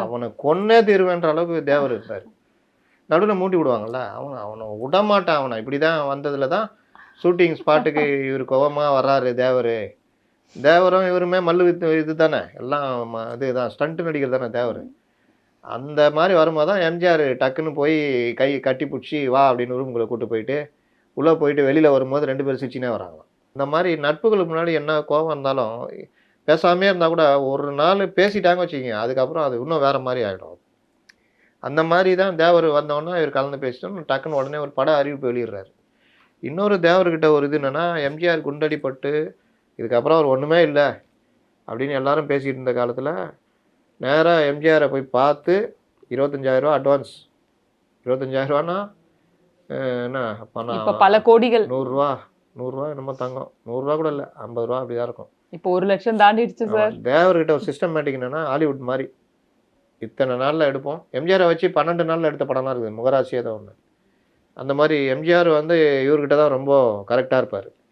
அவனை கொன்னே தீருவேன்ற அளவுக்கு தேவர் இருப்பார். நடுவில் மூட்டி விடுவாங்கல்ல அவனை அவனை விடமாட்டான் அவனை. இப்படி தான் வந்ததில் தான் ஷூட்டிங் ஸ்பாட்டுக்கு இவர் கோவமாக வர்றாரு தேவர். தேவரும் இவருமே மல்லு வித்து இது தானே எல்லாம் இது தான் ஸ்டண்ட்டு நடிகர் தானே தேவர்? அந்த மாதிரி வரும்போது தான் எம்ஜிஆர் டக்குன்னு போய் கை கட்டி பிடிச்சி வா அப்படின்னு ரூமுக்குள்ளே கூட்டு போயிட்டு உள்ளே போயிட்டு வெளியில் வரும்போது ரெண்டு பேரும் சிரிச்சினே வராங்களாம். இந்த மாதிரி நட்புகளுக்கு முன்னாடி என்ன கோவம் இருந்தாலும் பேசாமே இருந்தால் கூட ஒரு நாள் பேசிட்டாங்க வச்சுக்கிங்க. அதுக்கப்புறம் அது இன்னும் வேறு மாதிரி ஆகிடும் அந்த மாதிரி தான் தேவர் வந்தோடனே இவர் கலந்து பேசிட்டோம் டக்குன்னு உடனே ஒரு பட அறிவிப்பு வெளியிடுறாரு. இன்னொரு தேவர்கிட்ட ஒரு இது என்னென்னா எம்ஜிஆர் குண்டடிப்பட்டு இதுக்கப்புறம் அவர் ஒன்றுமே இல்லை அப்படின்னு எல்லாரும் பேசிகிட்டு இருந்த காலத்தில் நேராக எம்ஜிஆரை போய் பார்த்து இருபத்தஞ்சாயிரரூவா அட்வான்ஸ் இருபத்தஞ்சாயிரரூவானா என்ன பணம் இப்ப பல கோடிகள். நூறுரூவா நூறுரூவா என்னமோ தங்கம். நூறுரூவா கூட இல்லை ஐம்பது ரூபா அப்படி தான் இருக்கும். இப்போ ஒரு லட்சம் தாண்டிடுச்சு சார். தேவர்கிட்ட ஒரு சிஸ்டமேட்டிக் என்னன்னா ஹாலிவுட் மாதிரி. இத்தனை நாளில் எடுப்போம். எம்ஜிஆரை வச்சு பன்னெண்டு நாளில் எடுத்த படம்லாம் இருக்குது முகராசி ஏதோ ஒன்று அந்த மாதிரி எம்ஜிஆர் வந்து இவர்கிட்ட தான் ரொம்ப கரெக்டாக இருப்பார்.